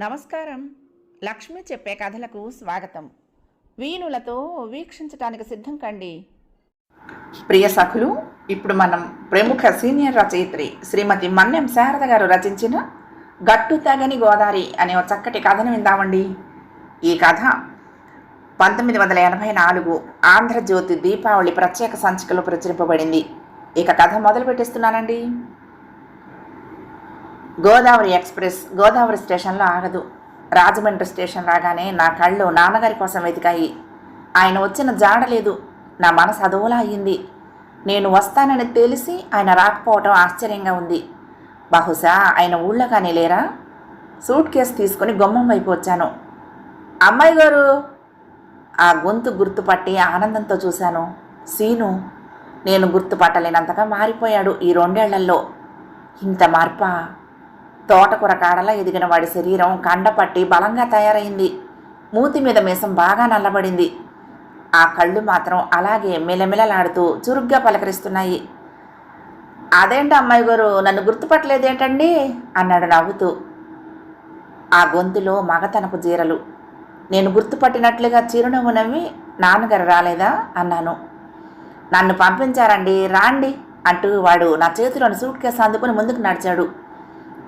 నమస్కారం. లక్ష్మి చెప్పే కథలకు స్వాగతం. వీణులతో వీక్షించటానికి సిద్ధం కండి. ప్రియ సఖులు ఇప్పుడు మనం ప్రముఖ సీనియర్ రచయిత్రి శ్రీమతి మన్నెం శారద గారు రచించిన గట్టు తగని గోదారి అనే ఒక చక్కటి కథను విందామండి. ఈ కథ పంతొమ్మిది వందల ఎనభై నాలుగు ఆంధ్రజ్యోతి దీపావళి ప్రత్యేక సంచికలో ప్రచురింపబడింది. ఇక కథ మొదలు పెట్టిస్తున్నానండి గోదావరి ఎక్స్ప్రెస్ గోదావరి స్టేషన్లో ఆగదు. రాజమండ్రి స్టేషన్ రాగానే నా కళ్ళు నాన్నగారి కోసం వెతికాయి. ఆయన వచ్చిన జాడలేదు నా మనసు అదోలా అయ్యింది. నేను వస్తానని తెలిసి ఆయన రాకపోవటం ఆశ్చర్యంగా ఉంది. బహుశా ఆయన ఊళ్ళో కానీ లేరా? సూట్ కేసు తీసుకొని గుమ్మం వైపు వచ్చాను. అమ్మాయి గారు! ఆ గొంతు గుర్తుపట్టి ఆనందంతో చూశాను. సీను! నేను గుర్తుపట్టలేనంతగా మారిపోయాడు ఈ రెండేళ్ళలో. ఇంత మార్పా? తోటకూర కాడలా ఎదిగిన వాడి శరీరం కండపట్టి బలంగా తయారైంది. మూతి మీద మీసం బాగా నల్లబడింది. ఆ కళ్ళు మాత్రం అలాగే మిలమిలలాడుతూ చురుగ్గా పలకరిస్తున్నాయి. అదేంటి అమ్మాయి గారు నన్ను గుర్తుపట్టలేదేంటండి? అన్నాడు నవ్వుతూ. ఆ గొంతులో మగతనపు జీరలు. నేను గుర్తుపట్టినట్లుగా చిరునవ్వు నవ్వి నాన్నగారు రాలేదా? అన్నాను. నన్ను పంపించారండి రాండి అంటూ వాడు నా చేతిలోని సూట్ కేసు అందుకుని ముందుకు నడిచాడు.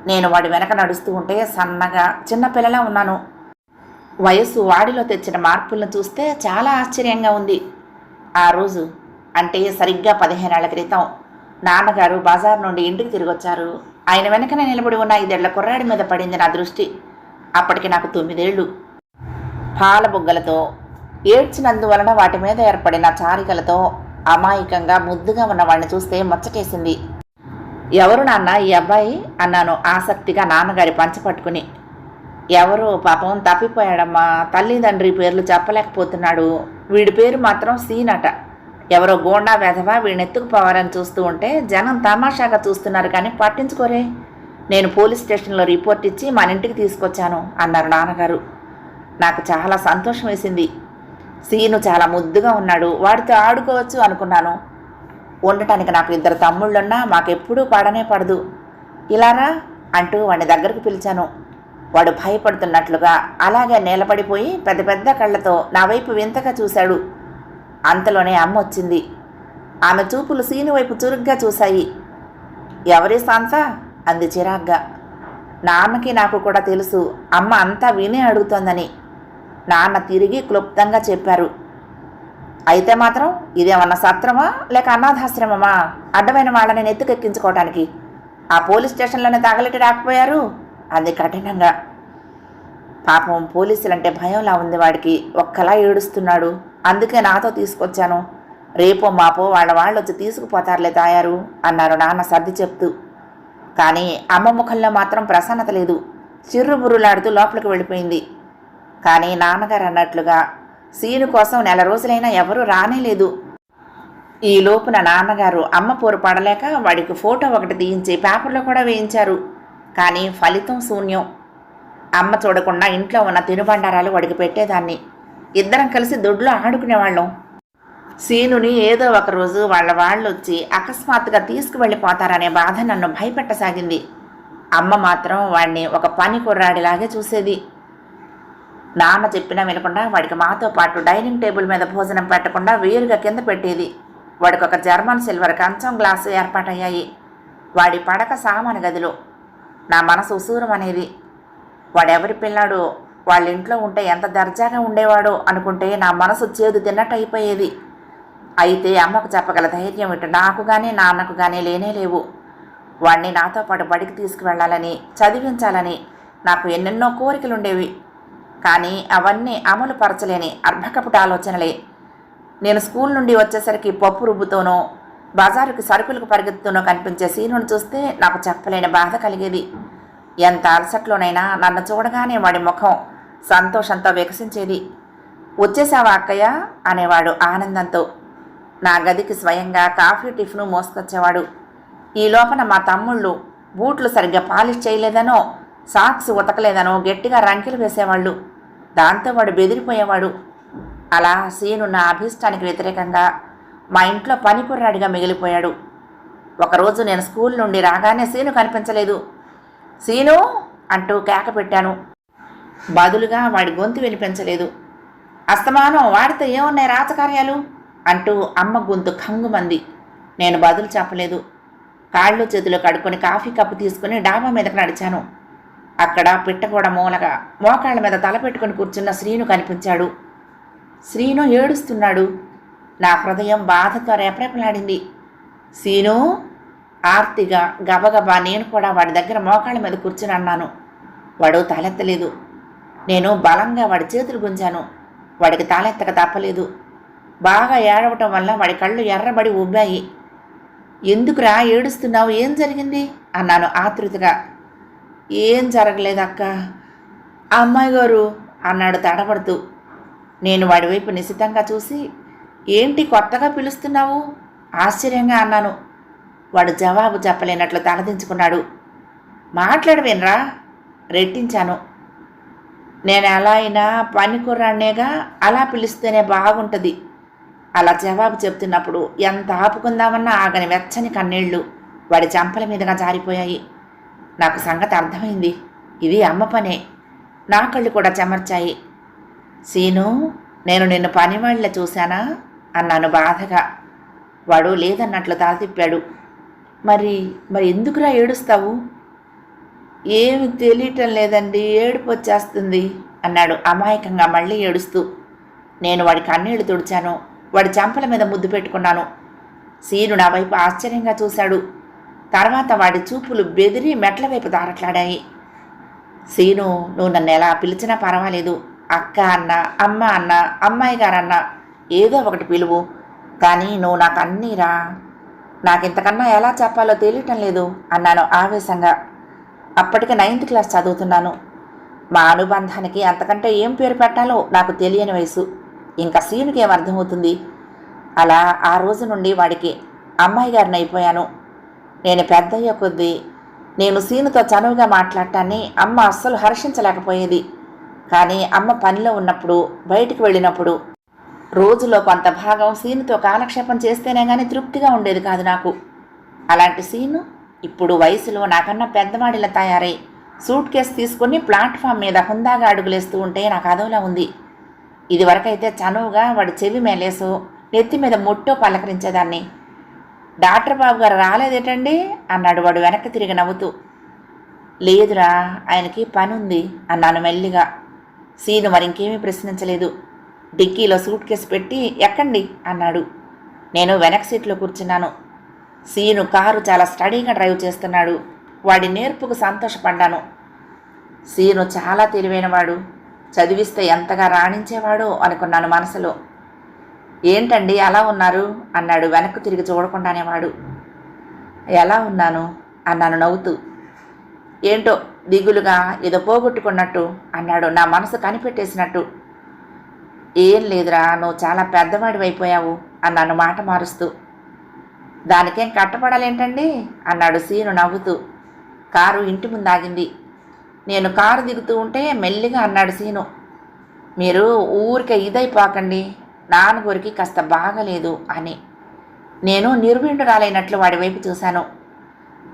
నేను వాడి వెనక నడుస్తూ ఉంటే సన్నగా చిన్నపిల్లలా ఉన్నాను. వయస్సు వాడిలో తెచ్చిన మార్పులను చూస్తే చాలా ఆశ్చర్యంగా ఉంది. ఆ రోజు అంటే సరిగ్గా పదిహేనేళ్ళ క్రితం నాన్నగారు బజార్ నుండి ఇంటికి తిరిగొచ్చారు. ఆయన వెనకనే నిలబడి ఉన్న ఐదేళ్ళ కుర్రాడి మీద పడింది నా దృష్టి. అప్పటికి నాకు తొమ్మిదేళ్ళు పాల బుగ్గలతో ఏడ్చినందువలన వాటి మీద ఏర్పడిన చారికలతో అమాయకంగా ముద్దుగా ఉన్న వాడిని చూస్తే ముచ్చటేసింది. ఎవరు నాన్న ఈ అబ్బాయి అన్నాను ఆసక్తిగా నాన్నగారి పంచపట్టుకుని ఎవరు పాపం తప్పిపోయాడమ్మా తల్లిదండ్రి పేర్లు చెప్పలేకపోతున్నాడు. వీడి పేరు మాత్రం సీనట. ఎవరో గోండా వెధవా వీడిని ఎత్తుకుపోవాలని చూస్తూ ఉంటే జనం తమాషాగా చూస్తున్నారు కానీ పట్టించుకోరే. నేను పోలీస్ స్టేషన్లో రిపోర్ట్ ఇచ్చి మన ఇంటికి తీసుకొచ్చాను అన్నారు నాన్నగారు. నాకు చాలా సంతోషం వేసింది. సీను చాలా ముద్దుగా ఉన్నాడు. వాడితో ఆడుకోవచ్చు అనుకున్నాను. ఉండటానికి నాకు ఇద్దరు తమ్ముళ్ళున్నా మాకెప్పుడూ పడనే పడదు. ఇలారా? అంటూ వాడిని దగ్గరకు పిలిచాను. వాడు భయపడుతున్నట్లుగా అలాగే నిలబడిపోయి పెద్ద పెద్ద కళ్ళతో నా వైపు వింతగా చూశాడు. అంతలోనే అమ్మ వచ్చింది. ఆమె చూపులు సీను వైపు చురుగ్గా చూశాయి. ఎవరి సాంత? అంది చిరాగ్గా. నాన్నకి నాకు కూడా తెలుసు. అమ్మ అంతా వినే అడుగుతోందని. నాన్న తిరిగి క్లుప్తంగా చెప్పారు. అయితే మాత్రం ఇదేమన్నా సత్రమా లేక అనాథాశ్రమమా? అడ్డమైన వాళ్ళని నెత్తుకెక్కించుకోవటానికి. ఆ పోలీస్ స్టేషన్లోనే తగలెట్టి రాకపోయారు? అది కఠినంగా. పాపం పోలీసులంటే భయంలా ఉంది వాడికి. ఒక్కలా ఏడుస్తున్నాడు. అందుకే నాతో తీసుకొచ్చాను. రేపో మాపో వాళ్ళ వాళ్ళు వచ్చి తీసుకుపోతారులే తాయారు అన్నారు నాన్న సర్ది చెప్తూ. కానీ అమ్మ ముఖంలో మాత్రం ప్రసన్నత లేదు. చిర్రుబుర్రులాడుతూ లోపలికి వెళ్ళిపోయింది. కానీ నాన్నగారు అన్నట్లుగా సీను కోసం నెల రోజులైనా ఎవరూ రానేలేదు. ఈ లోపున నాన్నగారు అమ్మ పోరు పడలేక వాడికి ఫోటో ఒకటి తీయించి పేపర్లో కూడా వేయించారు. కానీ ఫలితం శూన్యం. అమ్మ చూడకుండా ఇంట్లో ఉన్న తినుబండారాలు వాడికి పెట్టేదాన్ని. ఇద్దరం కలిసి దొడ్లో ఆడుకునేవాళ్ళం. సీనుని ఏదో ఒక రోజు వాళ్ళ వాళ్ళు వచ్చి అకస్మాత్తుగా తీసుకువెళ్ళిపోతారనే బాధ నన్ను భయపెట్టసాగింది. అమ్మ మాత్రం వాడిని ఒక పని కుర్రాడిలాగే చూసేది. నాన్న చెప్పినా వినకుండా వాడికి మాతో పాటు డైనింగ్ టేబుల్ మీద భోజనం పెట్టకుండా వేరుగా కింద పెట్టేది. వాడికి ఒక జర్మన్ సిల్వర్ కంచం గ్లాసు ఏర్పాటయ్యాయి. వాడి పడక సామాను గదిలో. నా మనసు ఉసూరం అనేది. వాడెవరి పిల్లాడు వాళ్ళ ఇంట్లో ఉంటే ఎంత దర్జాగా ఉండేవాడో అనుకుంటే నా మనసు చేదు తిన్నట్టు అయిపోయేది. అయితే అమ్మకు చెప్పగల ధైర్యం ఇటు నాకు కానీ నాన్నకు కానీ లేనే లేవు. వాడిని నాతో పాటు బడికి తీసుకువెళ్ళాలని చదివించాలని నాకు ఎన్నెన్నో కోరికలు ఉండేవి కానీ అవన్నీ అమలు పరచలేని అర్భకపుట ఆలోచనలే. నేను స్కూల్ నుండి వచ్చేసరికి పప్పు రుబ్బుతోనో బజారుకి సరుకులకు పరిగెత్తుతూనో కనిపించే సీనును చూస్తే నాకు చెప్పలేని బాధ కలిగేది. ఎంత అలసట్లోనైనా నన్ను చూడగానే వాడి ముఖం సంతోషంతో వికసించేది. వచ్చేసావా అక్కయ్య? అనేవాడు ఆనందంతో. నా గదికి స్వయంగా కాఫీ టిఫిన్ మోసుకొచ్చేవాడు. ఈ లోపల మా తమ్ముళ్ళు బూట్లు సరిగ్గా పాలిష్ చేయలేదనో సాక్స్ ఉతకలేదనో గట్టిగా రంకెలు వేసేవాళ్ళు. దాంతో వాడు బెదిరిపోయేవాడు. అలా సీను నా అభీష్టానికి వ్యతిరేకంగా మా ఇంట్లో పనికుర్రాడిగా మిగిలిపోయాడు. ఒకరోజు నేను స్కూల్ నుండి రాగానే సీను కనిపించలేదు. సీను! అంటూ కేక పెట్టాను. బదులుగా వాడి గొంతు వినిపించలేదు. అస్తమానం వాడితో ఏమున్నాయి రాజకార్యాలు? అంటూ అమ్మ గొంతు ఖంగుమంది. నేను బదులు చెప్పలేదు. కాళ్ళు చేతులు కడుక్కొని కాఫీ కప్పు తీసుకుని డాబా మీదకు నడిచాను. అక్కడ పిట్టగోడ మూలగా మోకాళ్ళ మీద తలపెట్టుకుని కూర్చున్న శ్రీను కనిపించాడు. శ్రీను ఏడుస్తున్నాడు. నా హృదయం బాధతో రేపరేపలాడింది. సీను ఆర్తిగా గబగబా నేను కూడా వాడి దగ్గర మోకాళ్ళ మీద కూర్చుని అన్నాను. వాడు తలెత్తలేదు. నేను బలంగా వాడి చేతులు గుంజాను. వాడికి తాలెత్తక తప్పలేదు. బాగా ఏడవటం వల్ల వాడి కళ్ళు ఎర్రబడి ఉబ్బాయి ఎందుకురా ఏడుస్తున్నావు? ఏం జరిగింది? అన్నాను ఆతృతగా ఏం జరగలేదు అక్క. అమ్మాయి గారు అన్నాడు తడబడుతూ నేను వాడి వైపు నిశితంగా చూసి ఏంటి కొత్తగా పిలుస్తున్నావు? ఆశ్చర్యంగా అన్నాను. వాడు జవాబు చెప్పలేనట్లు తలదించుకున్నాడు. మాట్లాడవేనరా రెట్టించాను. నేను ఎలా అయినా పని అలా పిలిస్తేనే బాగుంటుంది. అలా జవాబు చెప్తున్నప్పుడు ఎంత ఆపుకుందామన్నా ఆగని వెచ్చని కన్నీళ్ళు వాడి చంపల మీదుగా జారిపోయాయి. నాకు సంగతి అర్థమైంది. ఇది అమ్మ పనే. నా కళ్ళు కూడా చెమర్చాయి. సీను నేను నిన్ను పనివాళ్ళ చూశానా? అన్నాను బాధగా. వాడు లేదన్నట్లు తల తిప్పాడు మరి మరి ఎందుకురా ఏడుస్తావు? ఏమి తెలియటం లేదండి ఏడుపు వచ్చేస్తుంది అన్నాడు అమాయకంగా మళ్ళీ ఏడుస్తూ. నేను వాడి కన్నీళ్ళు తుడిచాను. వాడి చెంపల మీద ముద్దు పెట్టుకున్నాను. సీను నా వైపు ఆశ్చర్యంగా చూశాడు. తర్వాత వాడి చూపులు బెదిరి మెట్ల వైపు దారట్లాడాయి. సీను నువ్వు నన్ను ఎలా పిలిచినా పర్వాలేదు. అక్క అన్న అమ్మ అన్న అమ్మాయి గారన్న ఏదో ఒకటి పిలువు. కానీ నువ్వు నాకు అన్నీరా నాకింతకన్నా ఎలా చెప్పాలో తెలియటం లేదు అన్నాను ఆవేశంగా. అప్పటికి నైన్త్ క్లాస్ చదువుతున్నాను. మా అనుబంధానికి అంతకంటే ఏం పేరు పెట్టాలో నాకు తెలియని వయసు. ఇంకా సీనుకి ఏం అర్థమవుతుంది? అలా ఆ రోజు నుండి వాడికి అమ్మాయి గారిని అయిపోయాను. నేను పెద్దయ్య కొద్దీ నేను సీనుతో చనువుగా మాట్లాడటాన్ని అమ్మ అస్సలు హర్షించలేకపోయేది. కానీ అమ్మ పనిలో ఉన్నప్పుడు బయటికి వెళ్ళినప్పుడు రోజులో కొంత భాగం సీనుతో కాలక్షేపం చేస్తేనే కానీ తృప్తిగా ఉండేది కాదు నాకు. అలాంటి సీను ఇప్పుడు వయసులో నాకన్నా పెద్దవాడిలా తయారై సూట్ కేసు తీసుకుని ప్లాట్ఫామ్ మీద హుందాగా అడుగులేస్తూ ఉంటే నాకు అదోలా ఉంది. ఇదివరకైతే చనువుగా వాడి చెవి మేలేసో నెత్తి మీద ముట్టో పలకరించేదాన్ని. డాక్టర్ బాబు గారు రాలేదేటండి? అన్నాడు వాడు వెనక్కి తిరిగి నవ్వుతూ. లేదురా ఆయనకి పని ఉంది అన్నాను మెల్లిగా. సీను మరింకేమీ ప్రశ్నించలేదు. డిక్కీలో సూట్ కేసు పెట్టి ఎక్కండి అన్నాడు. నేను వెనక్ సీట్లో కూర్చున్నాను. సీను కారు చాలా స్టడీగా డ్రైవ్ చేస్తున్నాడు. వాడి నేర్పుకు సంతోషపడ్డాను. సీను చాలా తెలివైనవాడు. చదివిస్తే ఎంతగా రాణించేవాడో అనుకున్నాను మనసులో. ఏంటండి? అలా ఉన్నారు? అన్నాడు. వెనక్కు తిరిగి చూడకుండానే వాడు ఎలా ఉన్నాను? అన్నాను నవ్వుతూ. ఏంటో దిగులుగా ఏదో పోగొట్టుకున్నట్టు అన్నాడు. నా మనసు కనిపెట్టేసినట్టు. ఏం లేదురా నువ్వు చాలా పెద్దవాడివైపోయావు అన్నాను మాట మారుస్తూ. దానికేం కట్టపడాలేంటండి అన్నాడు సీను నవ్వుతూ. కారు ఇంటి ముందాగింది. నేను కారు దిగుతూ ఉంటే మెల్లిగా అన్నాడు సీను. మీరు ఊరికే ఇదైపోకండి. నాన్నగోరికి కాస్త బాగలేదు అని. నేను నిర్వీండురాలైనట్లు వాడి వైపు చూశాను.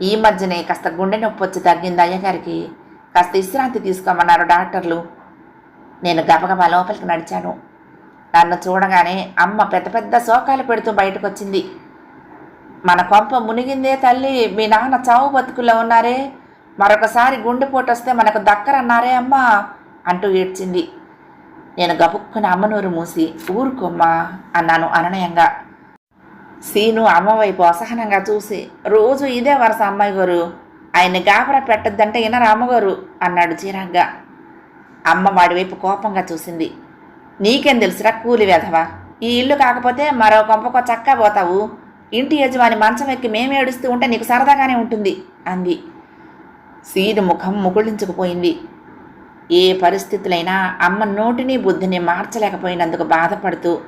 ఈ మధ్యనే కాస్త గుండె నొప్పి వచ్చి తగ్గింది అయ్యగారికి. కాస్త విశ్రాంతి తీసుకోమన్నారు డాక్టర్లు. నేను గబగబా లోపలికి నడిచాను. నన్ను చూడగానే అమ్మ పెద్ద పెద్ద శోకాలు పెడుతూ బయటకు వచ్చింది మన పంప మునిగిందే తల్లి మీ నాన్న చావు బతుకుల్లో ఉన్నారే. మరొకసారి గుండెపోటు వస్తే మనకు దక్కరన్నారే అమ్మా అంటూ ఏడ్చింది. నేను గబుక్కుని అమ్మనూరు మూసి ఊరుకోమ్మా అన్నాను అననయంగా. సీను అమ్మవైపు అసహనంగా చూసి రోజు ఇదే వరుస అమ్మాయి గారు. ఆయన్ని గాబరా పెట్టద్దంటే వినరా అమ్మగారు? అన్నాడు చిరాగ్గా. అమ్మ వాడి వైపు కోపంగా చూసింది. నీకేం తెలుసురా కూలి వెధవా? ఈ ఇల్లు కాకపోతే మరో కొంపకో చక్కా పోతావు. ఇంటి యజమాని మంచం ఎక్కి మేము ఏడుస్తూ ఉంటే నీకు సరదాగానే ఉంటుంది అంది. సీను ముఖం ముకుళించుకుపోయింది ఏ పరిస్థితులైనా అమ్మ నోటిని బుద్ధిని మార్చలేకపోయినందుకు బాధపడుతూ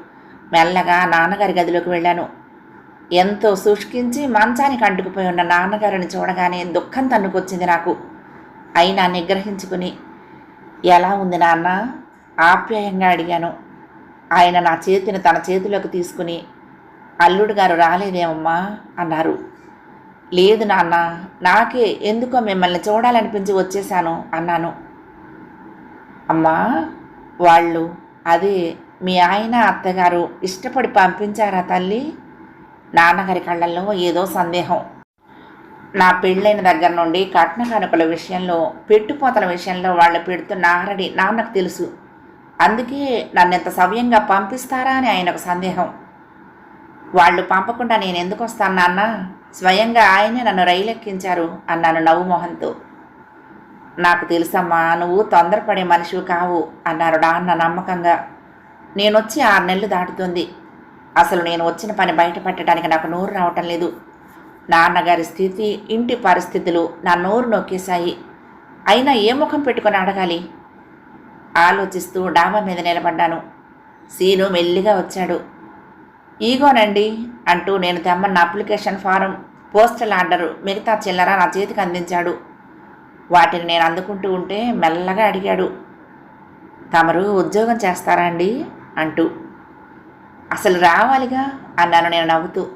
మెల్లగా నాన్నగారి గదిలోకి వెళ్ళాను. ఎంతో శుష్కించి మంచానికి అంటుకుపోయి ఉన్న నాన్నగారిని చూడగానే దుఃఖం తన్నుకొచ్చింది నాకు. అయినా నిగ్రహించుకుని ఎలా ఉంది నాన్న? ఆప్యాయంగా అడిగాను. ఆయన నా చేతిని తన చేతిలోకి తీసుకుని అల్లుడు గారు రాలేదేమమ్మా? అన్నారు. లేదు నాన్న నాకే ఎందుకో మిమ్మల్ని చూడాలనిపించి వచ్చేశాను అన్నాను. అమ్మా వాళ్ళు అది మీ ఆయన అత్తగారు ఇష్టపడి పంపించారా తల్లి? నాన్నగారి కళ్ళల్లో ఏదో సందేహం. నా పెళ్ళైన దగ్గర నుండి కట్న కానుకల విషయంలో పెట్టుపోతల విషయంలో వాళ్ళు పెడుతున్న ఆరడి నాన్నకు తెలుసు. అందుకే నన్ను ఎంత సవ్యంగా పంపిస్తారా అని ఆయనకు సందేహం. వాళ్ళు పంపకుండా నేను ఎందుకు వస్తాను నాన్న? స్వయంగా ఆయనే నన్ను రైలెక్కించారు అన్నాను నవ్వు మొహంతో నాకు తెలుసమ్మా నువ్వు తొందరపడే మనిషివి కావు అన్నారు నాన్న నమ్మకంగా. నేనొచ్చి ఆరు నెలలు దాటుతుంది. అసలు నేను వచ్చిన పని బయటపెట్టడానికి నాకు నోరు రావటం లేదు. నాన్నగారి స్థితి ఇంటి పరిస్థితులు నా నోరు నొక్కేశాయి. అయినా ఏ ముఖం పెట్టుకొని అడగాలి? ఆలోచిస్తూ డాబా మీద నిలబడ్డాను. సీను మెల్లిగా వచ్చాడు. ఈగోనండి అంటూ నేను తెమ్మన్న అప్లికేషన్ ఫారం పోస్టల్ ఆర్డరు మిగతా చిల్లర నా చేతికి అందించాడు. వాటిని నేను అందుకుంటూ ఉంటే మెల్లగా అడిగాడు. తమరు ఉద్యోగం చేస్తారా అండి అంటూ. అసలు రావాలిగా? అన్నాను నేను నవ్వుతూ.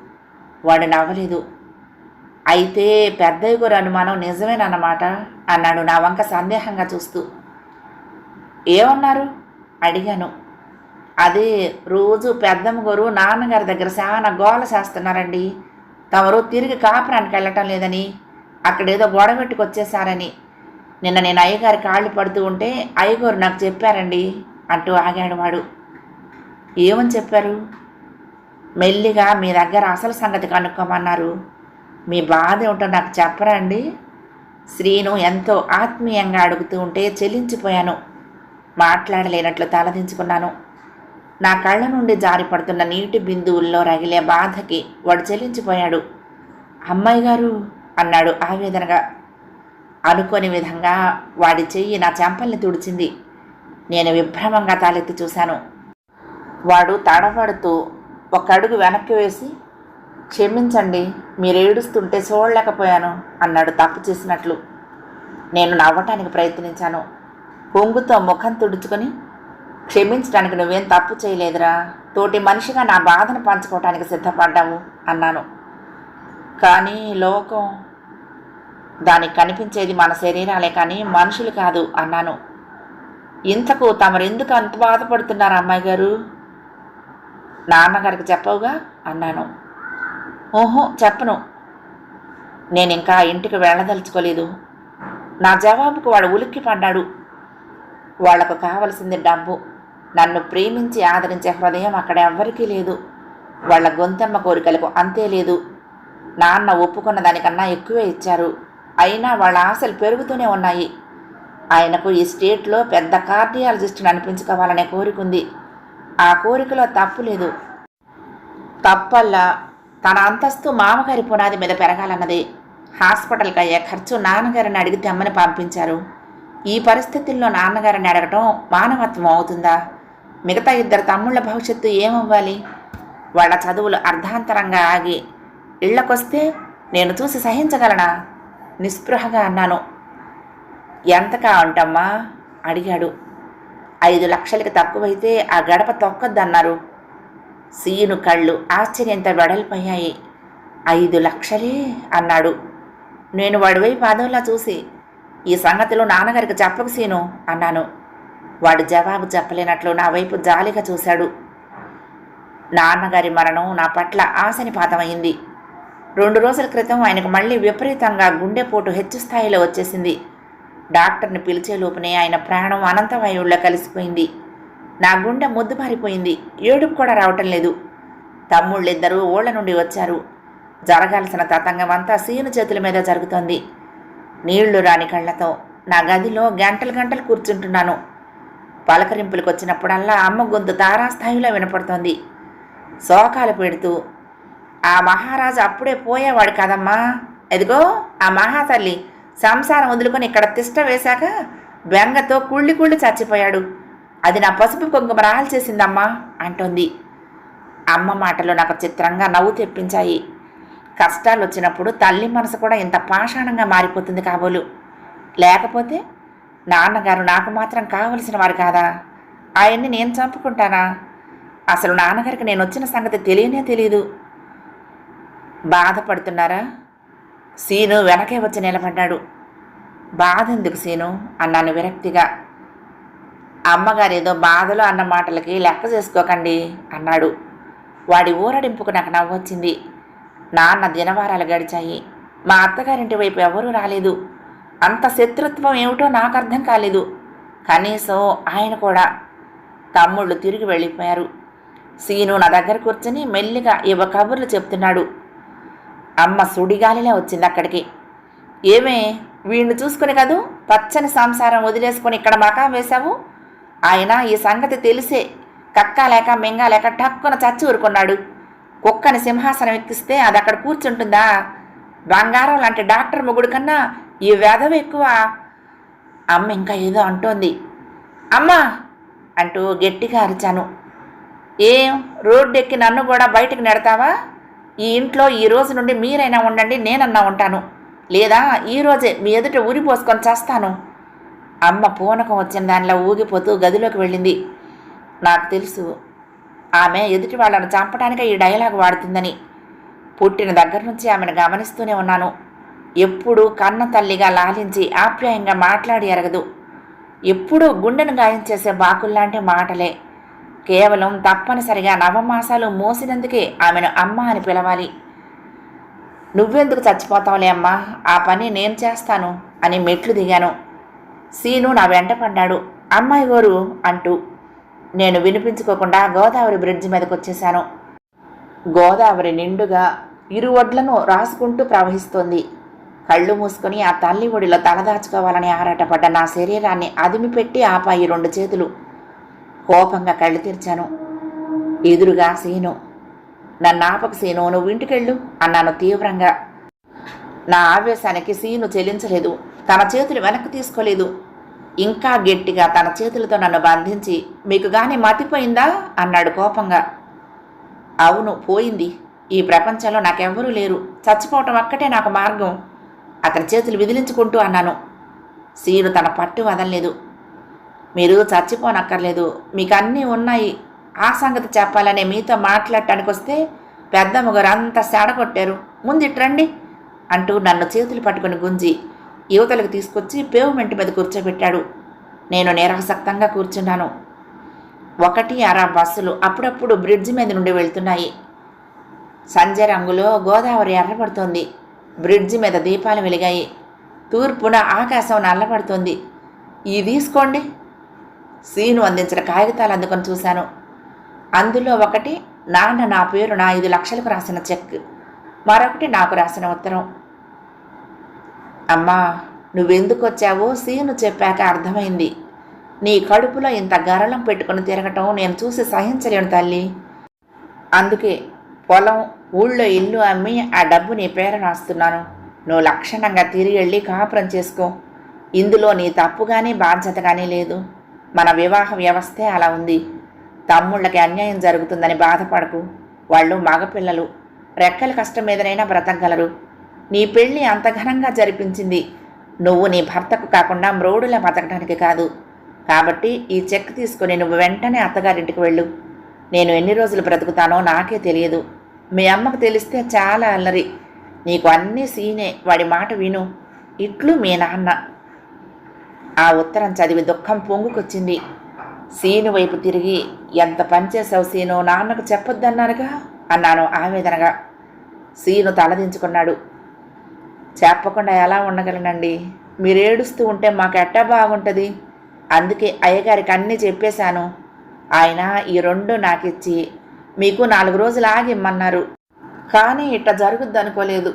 వాడు నవ్వలేదు. అయితే పెద్దయ్య గారు అనుమానం నిజమేనన్నమాట అన్నాడు నా వంక సందేహంగా చూస్తూ. ఏమన్నారు? అడిగాను. అదే రోజు పెద్దమ్మ గారు నాన్నగారి దగ్గర చాలా గోల చేస్తున్నారండి. తమరు తిరిగి కాపురానికి వెళ్ళటం లేదని అక్కడేదో గొడవ పెట్టుకొచ్చేసారని నిన్న నేను అయ్యగారి కాళ్ళు పడుతూ ఉంటే అయ్యగారు నాకు చెప్పారండి అంటూ ఆగాడు వాడు. ఏమని చెప్పారు? మెల్లిగా మీ దగ్గర అసలు సంగతి కనుక్కోమన్నారు. మీ బాధ ఏమిటో నాకు చెప్పరా అండి? శ్రీను ఎంతో ఆత్మీయంగా అడుగుతూ ఉంటే చెల్లించిపోయాను మాట్లాడలేనట్లు తలదించుకున్నాను నా కళ్ళ నుండి జారిపడుతున్న నీటి బిందువుల్లో రగిలే బాధకి వాడు చెల్లించిపోయాడు అమ్మాయి గారు అన్నాడు ఆవేదనగా. అనుకోని విధంగా వాడి చెయ్యి నా చెంపల్ని తుడిచింది. నేను విభ్రమంగా తాలెత్తి చూశాను. వాడు తడబడుతూ ఒక అడుగు వెనక్కి వేసి క్షమించండి మీరు ఏడుస్తుంటే చూడలేకపోయాను అన్నాడు తప్పు చేసినట్లు. నేను నవ్వటానికి ప్రయత్నించాను. పొంగుతో ముఖం తుడుచుకొని క్షమించడానికి నువ్వేం తప్పు చేయలేదురా. తోటి మనిషిగా నా బాధను పంచుకోవటానికి సిద్ధపడ్డావు అన్నాను. కానీ లోకం దానికి కనిపించేది మన శరీరాలే కానీ మనుషులు కాదు అన్నాను. ఇంతకు తమరెందుకు అంత బాధపడుతున్నారు అమ్మాయి గారు? నాన్నగారికి చెప్పవుగా? అన్నాను. ఓహో చెప్పను. నేను ఇంకా ఇంటికి వెళ్ళదలుచుకోలేదు. నా జవాబుకు వాడు ఉలిక్కి పడ్డాడు. వాళ్ళకు కావలసింది డబ్బు. నన్ను ప్రేమించి ఆదరించే హృదయం అక్కడ ఎవ్వరికీ లేదు. వాళ్ళ గొంతెమ్మ కోరికలకు అంతే లేదు. నాన్న ఒప్పుకున్న దానికన్నా ఎక్కువే ఇచ్చారు. అయినా వాళ్ళ ఆశలు పెరుగుతూనే ఉన్నాయి. ఆయనకు ఈ స్టేట్లో పెద్ద కార్డియాలజిస్ట్ని అనిపించుకోవాలనే కోరికుంది ఆ కోరికలో తప్పు లేదు. తప్పల్లా తన అంతస్తు మామగారి పునాది మీద పెరగాలన్నది. హాస్పిటల్కి అయ్యే ఖర్చు నాన్నగారిని అడిగి తెమ్మని పంపించారు. ఈ పరిస్థితుల్లో నాన్నగారిని అడగటం మానవత్వం అవుతుందా? మిగతా ఇద్దరు తమ్ముళ్ళ భవిష్యత్తు ఏమవ్వాలి? వాళ్ళ చదువులు అర్ధాంతరంగా ఆగి ఇళ్ళకొస్తే నేను చూసి సహించగలనా? నిస్పృహగా అన్నాను. ఎంతకా ఉంటమ్మా అడిగాడు. ఐదు లక్షలకి తక్కువైతే ఆ గడప తొక్కద్దన్నారు. సీను కళ్ళు ఆశ్చర్యంత వెడల్పోయాయి. ఐదు లక్షలే? అన్నాడు. నేను వాడివై పాదంలా అదోలా చూసి ఈ సంగతిలో నాన్నగారికి చెప్పకు సీను అన్నాను. వాడు జవాబు చెప్పలేనట్లు నా వైపు జాలిగా చూశాడు. నాన్నగారి మరణం నా పట్ల ఆశనిపాతమైంది. రెండు రోజుల క్రితం ఆయనకు మళ్ళీ విపరీతంగా గుండెపోటు హెచ్చు స్థాయిలో వచ్చేసింది. డాక్టర్ని పిలిచే లోపునే ఆయన ప్రాణం అనంతవాయువుల్లో కలిసిపోయింది. నా గుండె ముద్దుబారిపోయింది. ఏడుపు కూడా రావటం లేదు. తమ్ముళ్ళిద్దరూ ఊళ్ళ నుండి వచ్చారు. జరగాల్సిన తతంగం అంతా సీను చేతుల మీద జరుగుతోంది. నీళ్ళు రాని కళ్ళతో నా గదిలో గంటలు గంటలు కూర్చుంటున్నాను. పలకరింపులకు వచ్చినప్పుడల్లా అమ్మ గొంతు తారాస్థాయిలో వినపడుతోంది. శోకాలు పెడుతూ ఆ మహారాజు అప్పుడే పోయేవాడు కదమ్మా. ఎదిగో ఆ మహాతల్లి సంసారం వదులుకొని ఇక్కడ తిష్ట వేశాక బెంగతో కుళ్ళి కుళ్ళి చచ్చిపోయాడు. అది నా పసుపు కుంకుమ రాల్చేసిందమ్మా అంటోంది. అమ్మ మాటలు నాకు చిత్రంగా నవ్వు తెప్పించాయి. కష్టాలు వచ్చినప్పుడు తల్లి మనసు కూడా ఇంత పాషాణంగా మారిపోతుంది కాబోలు. లేకపోతే నాన్నగారు నాకు మాత్రం కావలసిన వారు కాదా? ఆయన్ని నేను చంపుకుంటానా? అసలు నాన్నగారికి నేను వచ్చిన సంగతి తెలియనే తెలియదు బాధపడుతున్నారా? సీను వెనకే వచ్చి నిలబడ్డాడు. బాధ ఎందుకు సీను? అన్నాను విరక్తిగా. అమ్మగారు ఏదో బాధలో అన్న మాటలకి లెక్క చేసుకోకండి అన్నాడు. వాడి ఊరడింపుకు నాకు నవ్వొచ్చింది. నాన్న దినవారాలు గడిచాయి. మా అత్తగారింటి వైపు ఎవరూ రాలేదు. అంత శత్రుత్వం ఏమిటో నాకు అర్థం కాలేదు. కనీసం ఆయన కూడా. తమ్ముళ్ళు తిరిగి వెళ్ళిపోయారు. సీను నా దగ్గర కూర్చొని మెల్లిగా ఇవ కబుర్లు చెప్తున్నాడు. అమ్మ సుడిగాలిలా వచ్చింది అక్కడికి. ఏమే వీణ్ణి చూసుకుని కదూ? పచ్చని సంసారం వదిలేసుకొని ఇక్కడ మకాం వేశావు? ఆయన ఈ సంగతి తెలిసే కక్క లేక మింగ లేక టక్కున చచ్చి ఊరుకున్నాడు. కుక్కని సింహాసనం ఎక్కిస్తే అది అక్కడ కూర్చుంటుందా? బంగారం లాంటి డాక్టర్ మొగుడు కన్నా ఈ వేధవ ఎక్కువ? అమ్మ ఇంకా ఏదో అంటోంది. అమ్మా! అంటూ గట్టిగా అరిచాను. ఏం రోడ్డు ఎక్కి నన్ను కూడా బయటికి నెడతావా? ఈ ఇంట్లో ఈ రోజు నుండి మీరైనా ఉండండి నేనన్నా ఉంటాను. లేదా ఈ రోజే మీ ఎదుట ఊరి పోసుకొని చేస్తాను. అమ్మ పూనకం వచ్చిన దానిలో ఊగిపోతూ గదిలోకి వెళ్ళింది. నాకు తెలుసు ఆమె ఎదుటి వాళ్ళను చంపడానికే ఈ డైలాగ్ వాడుతుందని. పుట్టిన దగ్గర నుంచి ఆమెను గమనిస్తూనే ఉన్నాను. ఎప్పుడూ కన్న తల్లిగా లాలించి ఆప్యాయంగా మాట్లాడి ఎరగదు ఎప్పుడూ గుండెను గాయం చేసే బాకుల్లాంటి మాటలే. కేవలం తప్పనిసరిగా నవమాసాలు మోసినందుకే ఆమెను అమ్మ అని పిలవాలి. నువ్వెందుకు చచ్చిపోతావులే అమ్మా? ఆ పని నేను చేస్తాను అని మెట్లు దిగాను. సీను నా వెంట పడ్డాడు. అమ్మాయి గోరు అంటూ నేను వినిపించుకోకుండా గోదావరి బ్రిడ్జ్ మీదకి వచ్చేశాను గోదావరి నిండుగా ఇరు ఒడ్లను రాసుకుంటూ ప్రవహిస్తోంది. కళ్ళు మూసుకొని ఆ తల్లి ఒడిలో తలదాచుకోవాలని ఆరాటపడ్డ నా శరీరాన్ని అదిమిపెట్టి ఆపాయి రెండు చేతులు. కోపంగా కళ్ళు తెరిచాను. ఎదురుగా సీను. నన్ను ఆపక సీను నువ్వు ఇంటికెళ్ళు అన్నాను తీవ్రంగా. నా ఆవేశానికి సీను చెల్లించలేదు తన చేతులు వెనక్కి తీసుకోలేదు. ఇంకా గట్టిగా తన చేతులతో నన్ను బంధించి మీకు గాని మతిపోయిందా? అన్నాడు కోపంగా. అవును పోయింది. ఈ ప్రపంచంలో నాకెవ్వరూ లేరు. చచ్చిపోవటం అక్కటే నాకు మార్గం. అతని చేతులు విదిలించుకుంటూ అన్నాను. సీను తన పట్టు వదలలేదు. మీరు చచ్చిపోనక్కర్లేదు. మీకు అన్నీ ఉన్నాయి. ఆ సంగతి చెప్పాలని మీతో మాట్లాడటానికి వస్తే పెద్ద అంత సేడ కొట్టారు ముందు అంటూ నన్ను చేతులు పట్టుకుని గుంజి యువతలకు తీసుకొచ్చి పేవ్మెంట్ మీద కూర్చోబెట్టాడు. నేను నిరాసక్తంగా కూర్చున్నాను. ఒకటి అర బస్సులు అప్పుడప్పుడు బ్రిడ్జి మీద నుండి వెళ్తున్నాయి. సంజ రంగులో గోదావరి ఎర్రబడుతోంది. బ్రిడ్జి మీద దీపాలు వెలిగాయి. తూర్పున ఆకాశం నల్లబడుతోంది. ఇది తీసుకోండి. సీను అందించిన కాగితాలు అందుకొని చూశాను. అందులో ఒకటి నాన్న నా పేరు నా ఐదు లక్షలకు రాసిన చెక్. మరొకటి నాకు రాసిన ఉత్తరం. అమ్మా నువ్వెందుకు వచ్చావో సీను చెప్పాక అర్థమైంది. నీ కడుపులో ఇంత గరళం పెట్టుకుని తిరగటం నేను చూసి సహించలేను తల్లి. అందుకే పొలం ఊళ్ళో ఇల్లు అమ్మి ఆ డబ్బు నీ పేర రాస్తున్నాను. నువ్వు లక్షణంగా తిరిగి వెళ్ళి కాపురం చేసుకో. ఇందులో నీ తప్పు కానీ బాధ్యత కానీ లేదు. మన వివాహ వ్యవస్థే అలా ఉంది. తమ్ముళ్ళకి అన్యాయం జరుగుతుందని బాధపడకు. వాళ్ళు మగపిల్లలు. రెక్కల కష్టం మీదనైనా బ్రతకగలరు. నీ పెళ్ళి అంత ఘనంగా జరిపించింది. నువ్వు నీ భర్తకు కాకుండా మ్రోడులా బతకడానికి కాదు. కాబట్టి ఈ చెక్ తీసుకుని నువ్వు వెంటనే అత్తగారింటికి వెళ్ళు. నేను ఎన్ని రోజులు బ్రతుకుతానో నాకే తెలియదు. మీ అమ్మకు తెలిస్తే చాలా అల్లరి. నీకు అన్నీ సీనే. వాడి మాట విను. ఇట్లు మీ నాన్న. ఆ ఉత్తరం చదివి దుఃఖం పొంగుకొచ్చింది. సీను వైపు తిరిగి ఎంత పనిచేసావు సీను? నాన్నకు చెప్పొద్దన్నానుగా? అన్నాను ఆవేదనగా. సీను తలదించుకున్నాడు చెప్పకుండా ఎలా ఉండగలనండి? మీరు ఏడుస్తూ ఉంటే మాకు ఎట్టా బాగుంటుంది? అందుకే అయ్యగారికి అన్నీ చెప్పేశాను. ఆయన ఈ రెండు నాకిచ్చి మీకు నాలుగు రోజులు ఆగిమ్మన్నారు కానీ ఇట్ట జరుగుద్ది అనుకోలేదు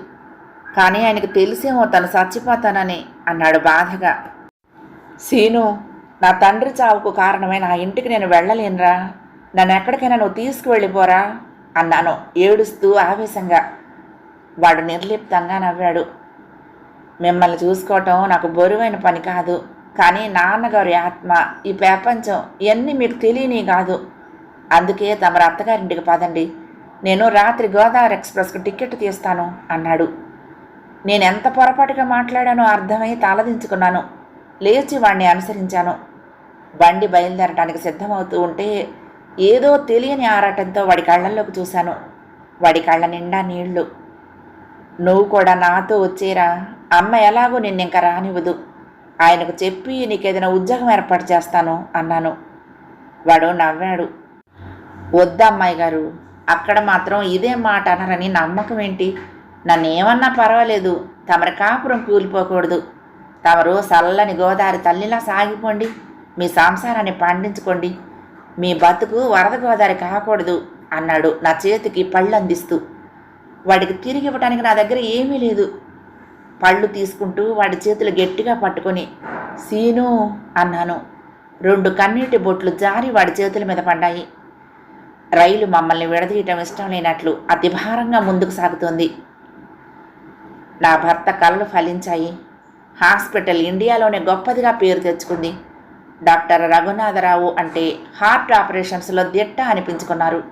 కానీ ఆయనకు తెలిసేమో తను చచ్చిపోతానని అన్నాడు బాధగా. సీను నా తండ్రి చావుకు కారణమే నా ఇంటికి నేను వెళ్ళలేనురా. నన్ను ఎక్కడికైనా నువ్వు తీసుకువెళ్ళిపోరా అన్నాను ఏడుస్తూ ఆవేశంగా. వాడు నిర్లిప్తంగా నవ్వాడు. మిమ్మల్ని చూసుకోవటం నాకు బరువైన పని కాదు కానీ నాన్నగారి ఆత్మ ఈ ప్రపంచం ఇవన్నీ మీకు తెలియని కాదు. అందుకే తమరు అత్తగారింటికి పదండి. నేను రాత్రి గోదావరి ఎక్స్ప్రెస్కు టికెట్ తీస్తాను అన్నాడు. నేను ఎంత పొరపాటుగా మాట్లాడానో అర్థమై తలదించుకున్నాను. లేచి వాణ్ణి అనుసరించాను. బండి బయలుదేరటానికి సిద్ధమవుతూ ఉంటే ఏదో తెలియని ఆరాటంతో వాడి కళ్ళల్లోకి చూశాను. వాడి కళ్ళ నిండా నీళ్ళు. నువ్వు కూడా నాతో వచ్చేరా. అమ్మ ఎలాగో నిన్నింక రానివ్వదు. ఆయనకు చెప్పి నీకేదైనా ఉద్యోగం ఏర్పాటు చేస్తాను అన్నాను. వాడు నవ్వాడు. వద్దమ్మాయి గారు. అక్కడ మాత్రం ఇదే మాట అనరని నమ్మకం ఏంటి? నన్ను ఏమన్నా పర్వాలేదు. తమరి కాపురం కూలిపోకూడదు. తమరు చల్లని గోదావరి తల్లిలా సాగిపోండి. మీ సంసారాన్ని పండించుకోండి. మీ బతుకు వరద గోదావరి కాకూడదు అన్నాడు నా చేతికి పళ్ళు అందిస్తూ వాడికి తిరిగి ఇవ్వడానికి నా దగ్గర ఏమీ లేదు. పళ్ళు తీసుకుంటూ వాడి చేతులు గట్టిగా పట్టుకొని సీను అన్నాను. రెండు కన్నీటి బొట్లు జారి వాడి చేతుల మీద పడ్డాయి. రైలు మమ్మల్ని విడదీయటం ఇష్టం లేనట్లు అతి భారంగా ముందుకు సాగుతోంది. నా భర్త కళ్ళు ఫలించాయి. హాస్పిటల్ ఇండియాలోనే గొప్పదిగా పేరు తెచ్చుకుంది. డాక్టర్ రఘునాథరావు అంటే హార్ట్ ఆపరేషన్స్లో దిట్ట అనిపించుకున్నారు.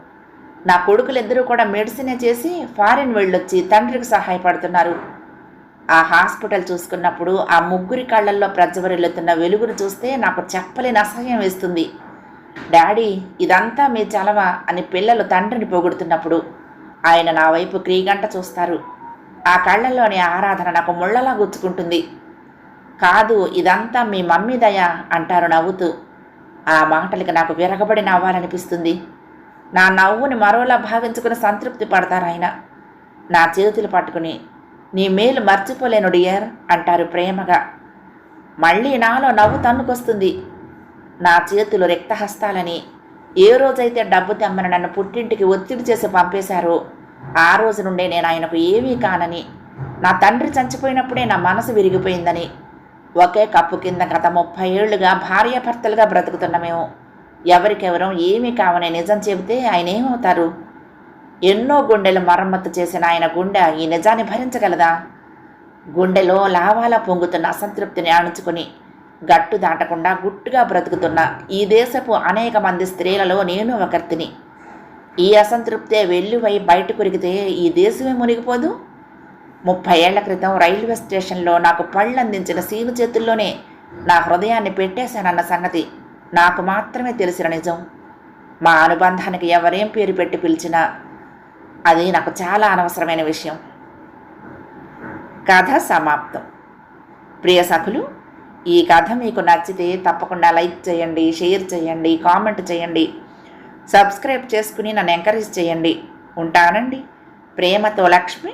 నా కొడుకులిద్దరూ కూడా మెడిసినే చేసి ఫారిన్ వెళ్ళొచ్చి తండ్రికి సహాయపడుతున్నారు. ఆ హాస్పిటల్ చూసుకున్నప్పుడు ఆ ముగ్గురి కళ్ళల్లో ప్రజ్వరిల్లుతున్న వెలుగును చూస్తే నాకు చెప్పలేని అసహ్యం వేస్తుంది. డాడీ ఇదంతా మీ చలవ అని పిల్లలు తండ్రిని పొగుడుతున్నప్పుడు ఆయన నా వైపు క్రీగంట చూస్తారు. ఆ కళ్ళల్లోని ఆరాధన నాకు ముళ్ళలా గుచ్చుకుంటుంది. కాదు ఇదంతా మీ మమ్మీ దయ అంటారు నవ్వుతూ. ఆ మాటలకి నాకు విరగబడి నవ్వాలనిపిస్తుంది. నా నవ్వుని మరోలా భావించుకుని సంతృప్తి పడతారు ఆయన. నా చేతులు పట్టుకుని నీ మేలు మర్చిపోలేను డియర్ అంటారు ప్రేమగా. మళ్ళీ నాలో నవ్వు తన్నుకొస్తుంది. నా చేతులు రిక్తహస్తాలని ఏ రోజైతే డబ్బు తెమ్మని నన్ను పుట్టింటికి ఒత్తిడి చేసి పంపేశారో ఆ రోజు నుండే నేను ఆయనకు ఏమీ కానని నా తండ్రి చచ్చిపోయినప్పుడే నా మనసు విరిగిపోయిందని ఒకే కప్పు కింద గత ముప్పై ఏళ్ళుగా భార్యాభర్తలుగా బ్రతుకుతున్న మేము ఎవరికెవరం ఏమీ కావని నిజం చెబితే ఆయన ఏమవుతారు? ఎన్నో గుండెలు మరమ్మతు చేసిన ఆయన గుండె ఈ నిజాన్ని భరించగలదా? గుండెలో లావాలా పొంగుతున్న అసంతృప్తిని అణుచుకుని గట్టు దాటకుండా గుట్టుగా బ్రతుకుతున్న ఈ దేశపు అనేక మంది స్త్రీలలో నేను ఒకర్తిని. ఈ అసంతృప్తే వెల్లువై బయట కొరిగితే ఈ దేశమే మునిగిపోదు? ముప్పై ఏళ్ళ క్రితం రైల్వే స్టేషన్లో నాకు పళ్ళు అందించిన సీను చేతుల్లోనే నా హృదయాన్ని పెట్టేశానన్న సంగతి నాకు మాత్రమే తెలిసిన నిజం. మా అనుబంధానికి ఎవరేం పేరు పెట్టి పిలిచినా అది నాకు చాలా అనవసరమైన విషయం. కథ సమాప్తం. ప్రియ సఖులు ఈ కథ మీకు నచ్చితే తప్పకుండా లైక్ చేయండి షేర్ చేయండి కామెంట్ చేయండి. సబ్స్క్రైబ్ చేసుకుని నన్ను ఎంకరేజ్ చేయండి. ఉంటానండి. ప్రేమతో లక్ష్మి.